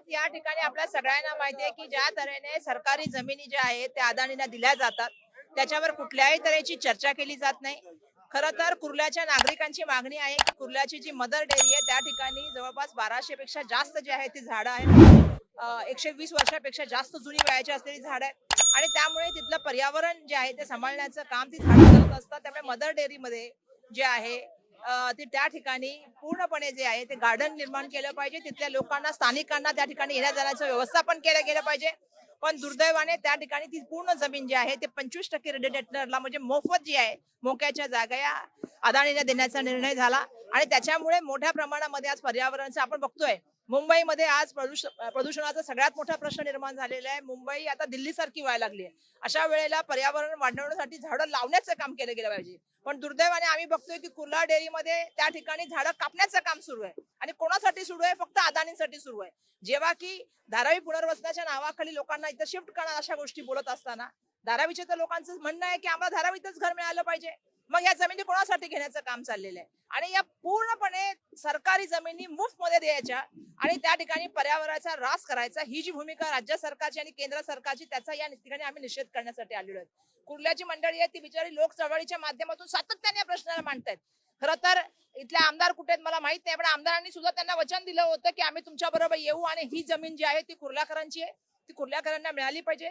आज या ठिकाणी आपल्या सगळ्यांना माहिती आहे की ज्या तऱ्हेने सरकारी जमिनी ज्या आहेत त्या अदानीला दिल्या जातात. त्याच्यावर कुठल्याही तऱ्हेची चर्चा केली जात नाही. खरं तर कुर्ल्याच्या नागरिकांची मागणी आहे की कुर्ल्याची जी मदर डेअरी आहे त्या ठिकाणी जवळपास बाराशे पेक्षा जास्त जे आहे ती झाडं आहेत. एकशे वीस वर्षापेक्षा जास्त जुनी वयाची असलेली झाडं आहेत. आणि त्यामुळे तिथलं पर्यावरण जे आहे ते सांभाळण्याचं काम ती झाडं करत असतात. त्यामुळे मदर डेअरीमध्ये जे आहे ते त्या ठिकाणी पूर्णपणे जे आहे ते गार्डन निर्माण केलं पाहिजे. तिथल्या लोकांना स्थानिकांना त्या ठिकाणी येण्या जाण्याचं व्यवस्थापन केलं गेलं पाहिजे. पण दुर्दैवाने त्या ठिकाणी ती पूर्ण जमीन जी आहे ते पंचवीस टक्के रेडिडेटरला म्हणजे मोफत जी आहे मोक्याच्या जागा या अदाणीने देण्याचा निर्णय झाला. आणि त्याच्यामुळे मोठ्या प्रमाणामध्ये आज पर्यावरणाचं आपण बघतोय. मुंबईमध्ये आज प्रदूष प्रदूषणाचा सगळ्यात मोठा प्रश्न निर्माण झालेला आहे. मुंबई आता दिल्लीसारखी व्हायला लागली आहे. अशा वेळेला पर्यावरण वाढवण्यासाठी झाडं लावण्याचं काम केलं गेलं पाहिजे. पण दुर्दैवाने आम्ही बघतोय की कुर्ला डेअरीमध्ये त्या ठिकाणी झाडं कापण्याचं काम सुरू आहे. आणि कोणासाठी सुरू आहे? फक्त अदानींसाठी सुरू आहे. जेव्हा की धारावी पुनर्वसनाच्या नावाखाली लोकांना इथं शिफ्ट करणार अशा गोष्टी बोलत असताना धारावीच्या तर लोकांचं म्हणणं आहे की आम्हाला धारावीतच घर मिळालं पाहिजे. मग या जमिनी कोणासाठी घेण्याचं काम चाललेलं आहे? आणि या पूर्णपणे सरकारी जमिनी मुफ्त मध्ये द्यायच्या आणि त्या ठिकाणी पर्यावरणाचा रास करायचा ही जी भूमिका राज्य सरकारची आणि केंद्र सरकारची त्याचा या ठिकाणी आम्ही निषेध करण्यासाठी आलेलो आहे. कुर्ल्याची मंडळी आहे ती बिचारी लोक चळवळीच्या माध्यमातून सातत्याने या प्रश्नाला मांडतायत. खरं तर इथले आमदार कुठे आहेत मला माहीत नाही पण आमदारांनी सुद्धा त्यांना वचन दिलं होतं की आम्ही तुमच्या बरोबर येऊ आणि ही जमीन जी आहे ती कुर्ल्याकरांची आहे. ती कुर्ल्याकरांना मिळाली पाहिजे.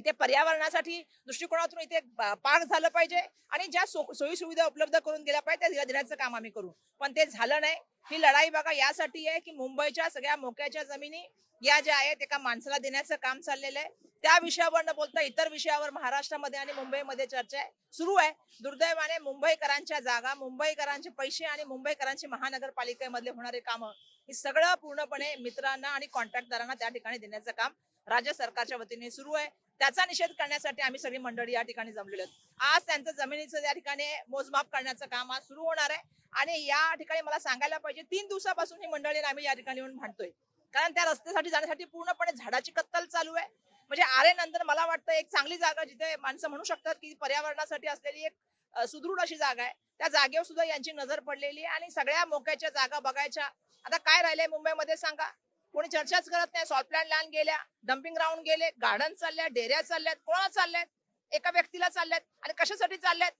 इथे पर्यावरणासाठी दृष्टिकोनातून इथे पार्क झालं पाहिजे आणि ज्या सोयी सुविधा उपलब्ध करून दिल्या पाहिजे त्या देण्याचं काम आम्ही करू. पण ते झालं नाही. ही लढाई बघा यासाठी आहे की मुंबईच्या सगळ्या मोक्याच्या जमिनी या ज्या आहेत एका माणसाला देण्याचं काम चाललेलं आहे. त्या विषयावर न बोलता इतर विषयावर महाराष्ट्रामध्ये आणि मुंबईमध्ये चर्चा आहे. सुरू आहे. दुर्दैवाने मुंबईकरांच्या जागा मुंबईकरांचे पैसे आणि मुंबईकरांची महानगरपालिकेमधले होणारे कामं हे सगळं पूर्णपणे मित्रांना आणि कॉन्ट्रॅक्टदारांना त्या ठिकाणी देण्याचं काम राज्य सरकारच्या वतीने सुरू आहे. त्याचा निषेध करण्यासाठी आम्ही सगळी मंडळी या ठिकाणी जमलेलो आहोत. आज त्यांचं जमिनीचं त्या ठिकाणी मोजमाप करण्याचं काम आज सुरू होणार आहे. आणि या ठिकाणी मला सांगायला पाहिजे तीन दिवसापासून ही मंडळी आम्ही या ठिकाणी येऊन भांडतोय. कारण त्या रस्त्यासाठी जाण्यासाठी पूर्णपणे झाडाची कत्तल चालू आहे. म्हणजे आरे नंतर मला वाटतं एक चांगली जागा जिथे माणसं म्हणू शकतात की पर्यावरणासाठी असलेली एक सुदृढ अशी जागा आहे. त्या जागेवर सुद्धा यांची नजर पडलेली आहे आणि सगळ्या मोक्याच्या जागा बघायच्या. आता काय राहिलंय मुंबईमध्ये सांगा? कोणी चर्चाच करत नाही. सॉल्ट प्लॅन लँड गेल्या डम्पिंग ग्राउंड गेले गार्डन चालल्या डेऱ्या चालल्यात कोणाला चालल्यात? एका व्यक्तीला चालल्यात आणि कशासाठी चालल्यात?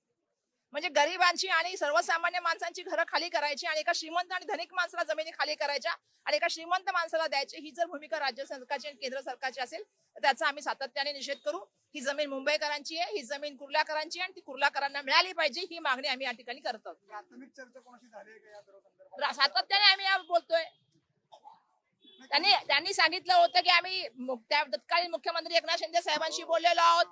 म्हणजे गरिबांची आणि सर्वसामान्य माणसांची घरं खाली करायची आणि एका श्रीमंत आणि धनिक माणसाला जमिनी खाली करायच्या आणि एका श्रीमंत माणसाला द्यायची. ही जर भूमिका राज्य सरकारची आणि केंद्र सरकारची असेल तर त्याचा आम्ही सातत्याने निषेध करू. ही जमीन मुंबईकरांची आहे ही जमीन कुर्ल्याकरांची आहे आणि ती कुर्ल्याकरांना मिळाली पाहिजे ही मागणी आम्ही या ठिकाणी करत सातत्याने आम्ही बोलतोय. त्यांनी त्यांनी सांगितलं होतं की आम्ही तत्कालीन मुख्यमंत्री एकनाथ शिंदे साहेबांशी बोललेलो आहोत.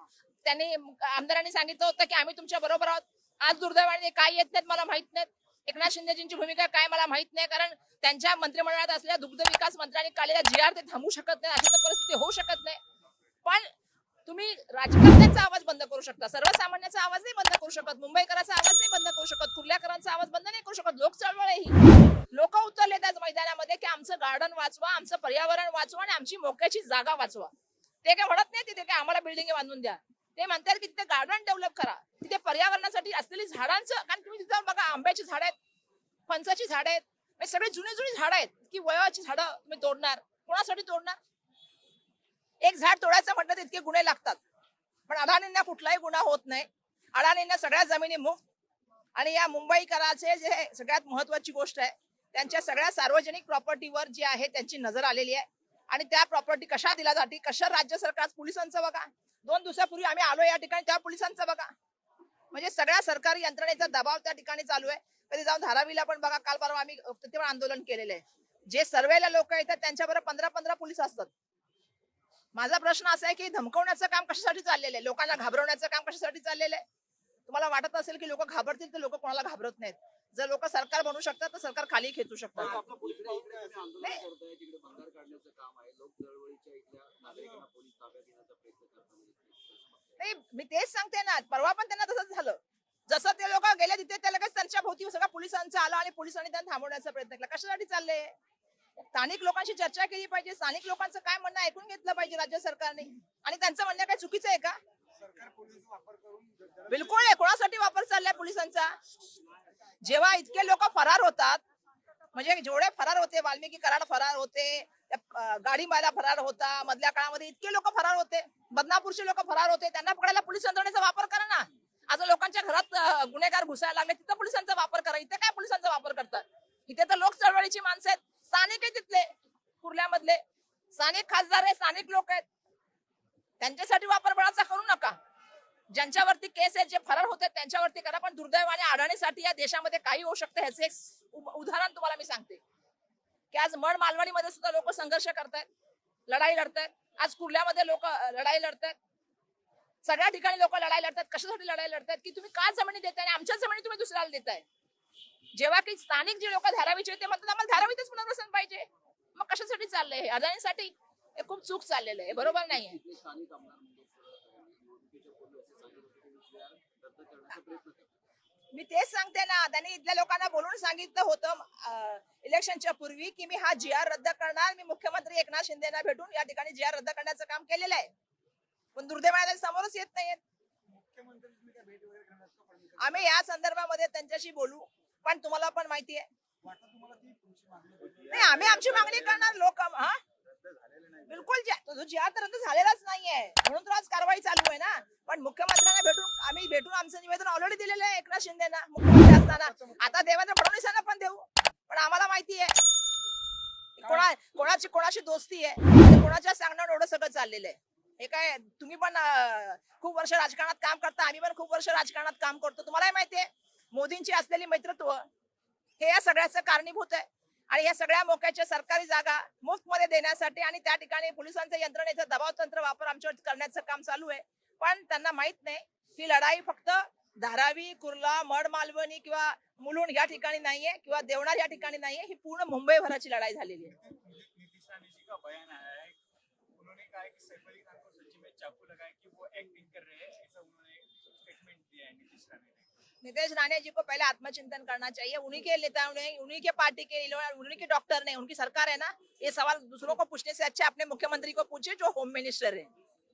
त्यांनी आमदारांनी सांगितलं होतं की आम्ही तुमच्या बरोबर आहोत. आज दुर्दैवाने काय येत नाहीत मला माहीत नाहीत. एकनाथ शिंदेजींची भूमिका काय मला माहीत नाही कारण त्यांच्या मंत्रिमंडळात असलेल्या दुग्ध विकास मंत्र्यांनी काढलेला जी आर ते थांबू शकत नाही अशी तर परिस्थिती होऊ शकत नाही. पण तुम्ही राजकारण्याचा आवाज बंद करू शकता. सर्वसामान्याचा आवाज नाही बंद करू शकत. मुंबईकरांचा आवाज नाही बंद करू शकत. कुर्ल्याकरांचा आवाज बंद नाही करू शकत. लोक चळवळ ही. लोक उतरले त्याच मैदानामध्ये की आमचं गार्डन वाचवा आमचं पर्यावरण वाचवा आणि आमची मोक्याची जागा वाचवा. ते काय म्हणत नाही तिथे काय आम्हाला बिल्डिंग बांधून द्या. ते म्हणतात की तिथे गार्डन डेव्हलप करा. तिथे पर्यावरणासाठी असलेली झाडांचं कारण तुम्ही तिथं बघा आंब्याची झाड आहेत फणसाची झाड आहेत. म्हणजे सगळे जुनी जुनी झाड आहेत की वयाची झाडं तुम्ही तोडणार. कोणासाठी तोडणार? एक झाड तोडायचं म्हटलं तर इतके गुन्हे लागतात. पण अडाणींना कुठलाही गुन्हा होत नाही. अडाणींना सगळ्या जमिनी मुक्त आणि या मुंबईकराचे जे सगळ्यात महत्वाची गोष्ट आहे त्यांच्या सगळ्या सार्वजनिक प्रॉपर्टीवर जी आहे त्यांची नजर आलेली आहे. आणि त्या प्रॉपर्टी कशा दिल्या जाते कशा राज्य सरकार पोलिसांचं बघा. दोन दिवसापूर्वी आम्ही आलो या ठिकाणी त्या पोलिसांचं बघा. म्हणजे सगळ्या सरकारी यंत्रणेचा दबाव त्या ठिकाणी चालू आहे. कधी जाऊन धारावीला पण बघा काल परवा आम्ही आंदोलन केलेलं आहे. जे सर्वेला लोक येतात त्यांच्याबरोबर पंधरा पंधरा पोलीस असतात. माझा प्रश्न असा आहे की धमकवण्याचं काम कशासाठी चाललेलं आहे? लोकांना घाबरवण्याचं काम कशासाठी चाललेलं आहे? तुम्हाला वाटत असेल की लोक घाबरतील तर लोक कोणाला घाबरत नाहीत. जर लोक सरकार बनू शकतात तर सरकार खाली खेचू शकतात. नाही. मी तेच सांगते ना. परवा पण त्यांना तसंच झालं. जसं ते लोक गेले तिथे त्या लगेच त्यांच्या भोवती सगळं पोलिसांचं आलं आणि पोलिसांनी त्यांना थांबवण्याचा प्रयत्न केला. कशासाठी चालले स्थानिक लोकांशी चर्चा केली पाहिजे. स्थानिक लोकांचं काय म्हणणं ऐकून घेतलं पाहिजे राज्य सरकारने. आणि त्यांचं म्हणणं काय चुकीचं आहे का? बिलकुल आहे. कोणासाठी वापर चाललाय पोलिसांचा? जेव्हा इतके लोक फरार होतात म्हणजे जेवढे फरार होते वाल्मिकी कराड फरार होते गाडी मायला फरार होता मधल्या काळामध्ये इतके लोक फरार होते बदनापूरचे लोक फरार होते त्यांना पकडायला पोलीस यंत्रणेचा वापर करा ना. आज लोकांच्या घरात गुन्हेगार घुसायला लागले तिथं पोलिसांचा वापर करा. इथे काय पोलिसांचा वापर करतात? इथे तर लोक चळवळीची माणसं आहेत. स्थानिक आहे तिथले कुर्ल्यामधले. स्थानिक खासदार आहे स्थानिक लोक आहेत. त्यांच्यासाठी वापर बळाचा करू नका. ज्यांच्यावरती केस आहेत जे फरार होते त्यांच्यावरती करा. पण दुर्दैवाने अडाणीसाठी या देशामध्ये काही होऊ शकते ह्याचं एक उदाहरण तुम्हाला मी सांगते. की आज मड मालवणीमध्ये सुद्धा लोक संघर्ष करतायत लढाई लढतायत. आज कुर्ल्यामध्ये लोक लढाई लढतायत. सगळ्या ठिकाणी लोक लढाई लढतात कशासाठी लढाई लढतात की तुम्ही का जमिनी देताय आणि आमच्या जमिनी तुम्ही दुसऱ्याला देताय? जेव्हा की स्थानिक जे लोक धारावीचे ते म्हणतात आम्हाला धारावीतच पुनर्वसन पाहिजे. मग कशासाठी चाललंय? हे अदानीसाठी हे खूप चूक चाललेलं आहे. बरोबर करा मी तेच सांगते ना त्यांनी इथल्या लोकांना बोलून सांगितलं होतं इलेक्शनच्या पूर्वी की मी हा जी आर रद्द करणार. मी मुख्यमंत्री एकनाथ शिंदेना भेटून या ठिकाणी जी आर रद्द करण्याचं काम केलेलं आहे. पण दुर्दैवाने समोरच येत नाहीयेत. आम्ही या संदर्भामध्ये त्यांच्याशी बोलू. पण तुम्हाला पण माहिती आहे नाही आम्ही आमची मागणी करणार लोक हा? बिलकुल ज्या- तो जी आर तर रद्द झालेलाच नाहीये. म्हणून तर आज कारवाई चालू आहे ना. पण मुख्यमंत्र्यांना भेटून आम्ही भेटून आमचं निवेदन ऑलरेडी दिलेलं आहे एकनाथ शिंदेना मुख्यमंत्री असताना. आता देवेंद्र फडणवीसांना पण देऊ. पण आम्हाला माहिती आहे कोणा कोणाची कोणाची दोस्ती आहे? कोणाच्या सांगण्यावर एवढं सगळं चाललेलं आहे. हे काय तुम्ही पण खूप वर्ष राजकारणात काम करता आम्ही पण खूप वर्ष राजकारणात काम करतो. तुम्हालाही माहिती आहे मोदींची असलेली मैत्रत्व हे या सगळ्याचं कारणीभूत आहे. आणि या सगळ्या मोक्याच्या सरकारी जागा मुफ्त मध्ये देण्यासाठी आणि त्या ठिकाणी पोलिसांच्या यंत्रणेचा दबाव तंत्र वापर आमच्यावर करण्याचं काम चालू आहे. पण त्यांना माहीत नाही ही लढाई फक्त धारावी कुर्ला मड मालवणी किंवा मुलुंड या ठिकाणी नाहीये किंवा देवणार या ठिकाणी नाहीये ही पूर्ण मुंबईभराची लढाई झालेली आहे. राणे चाकू कि वो एक्टिंग कर रहे हैं ऐसा उन्होंने स्टेटमेंट दिया है नीतीश राणे ने. नीतीश राणे जी को पहले आत्मचिंतन करना चाहिए। उन्हीं के नेताओं ने उन्हीं के पार्टी के लोग उन्हीं के डॉक्टर ने उनकी सरकार है ना ये सवाल दूसरों को पूछने से अच्छा अपने मुख्यमंत्री को पूछे जो होम मिनिस्टर है।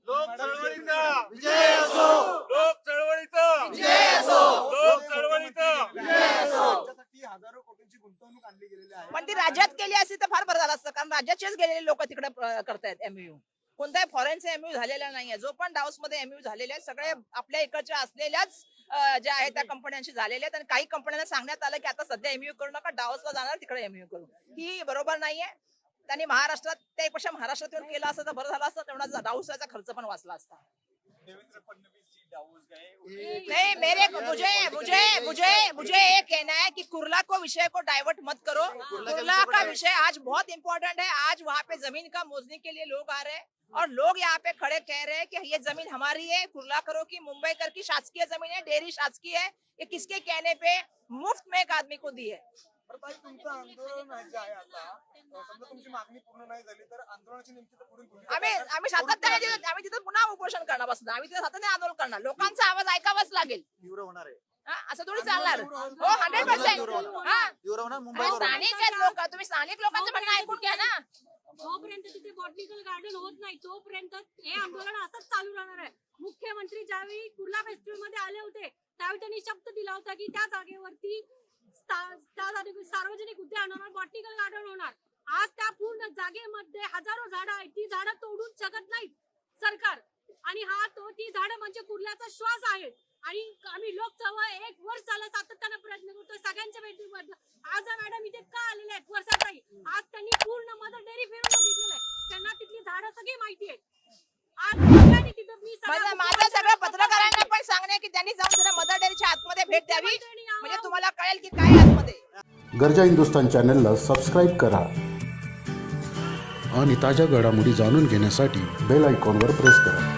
लोक चळवळीचा! विजय असो! लोक चळवळीचा! विजय असो! लोक चळवळीचा! राज्यासाठी हजारो कोटींची गुंतवणूक आणली गेलेली आहे. पण ती राज्यात केली असती तर फार बरं झालं असतं कारण राज्याचेच गेलेले लोक तिकडे करतायत एमयू कोणत्याही फॉरेनचे एमयू झालेला नाहीये. जो पण डाऊसमध्ये एमयू झालेले आहेत सगळे आपल्या इकडच्या असलेल्याच ज्या आहेत त्या कंपन्यांशी झालेले आहेत आणि काही कंपन्यांना सांगण्यात आलं की आता सध्या एमयू करू नका डाऊसला जाणार तिकडे एमयू करू. ही बरोबर नाहीये. त्यांनी महाराष्ट्रात त्यापेक्षा महाराष्ट्रात येऊन केलं असतं तर बरं झालं असतं तेवढा डाऊसचा खर्च पण वाचला असता. देवेंद्र फडणवीस नहीं मेरे को मुझे मुझे मुझे मुझे ये कहना है कि कुरला को विषय को डाइवर्ट मत करो। कुरला का विषय आज बहुत इंपॉर्टेंट है। आज वहाँ पे ज़मीन का मोजने के लिए लोग आ रहे हैं और लोग यहाँ पे खड़े कह रहे हैं कि ये ज़मीन हमारी है। कुर्ला करो की मुंबई कर की शासकीय ज़मीन है डेयरी शासकीय है। ये किसके कहने पे मुफ़्त में एक आदमी को दी है? बरं ताई तुमचं आंदोलन जे आहे आता समजा तुमची मागणी पूर्ण नाही झाली तर आंदोलनाची नेमकी तर पुढील भूमिका आम्ही काय? आम्ही सातत्याने तिथं- आम्ही तिथं पुन्हा उपोषण करणार बसणार आम्ही तिथे सातत्याने आंदोलन करणार. लोकांचा आवाज ऐकावाच लागेल. तीव्र होणार आहे. हा, असं थोडी चालणार. हो हंड्रेड पर्सेंट हा. तीव्र होणार. स्थानिक आहेत लोक. तुम्ही स्थानिक लोकांचं म्हणणं ऐकून घ्या ना. जोपर्यंत तिथे बॉटनिकल गार्डन होत नाही तोपर्यंत हे आंदोलन असंच चालू राहणार आहे. मुख्यमंत्री ज्यावेळी कुर्ला फेस्टिवलमध्ये आले होते त्यावेळी त्यांनी शब्द दिला होता की त्या जागेवरती स्था- त्या जागेवर सार्वजनिक उद्यान होणार बॉटनिकल गार्डन होणार. आज त्या पूर्ण जागेमध्ये हजारो झाडं आहेत. ती झाडं तोडून शकत नाहीत सरकार. आणि हा तो ती झाडं म्हणजे कुर्ल्याचा श्वास आहेत. आणि आम्ही लोक चळवळ एक वर्ष झालं सातत्यानं प्रयत्न करतोय. सगळ्यांच्या भेटीमध्ये आज मॅडम इथे का आलेल्या आहेत वर्षाताई आज त्यांनी पूर्ण मदर डेअरी फिरून बघितलेलं आहे. त्यांना तिथली झाडं सगळी माहिती आहेत. आज तिथं मी सगळ्या माझं माझं सगळं पत्रकारांना पण सांगणे की त्यांनी जाऊन आतमध्ये भेट द्यावी. म्हणजे तुम्हाला कळेल की काय आतमध्ये. गरजा हिंदुस्तान चॅनलला सबस्क्राईब करा. आणि ताज्या घडामोडी जाणून घेण्यासाठी बेल आयकॉनवर प्रेस करा.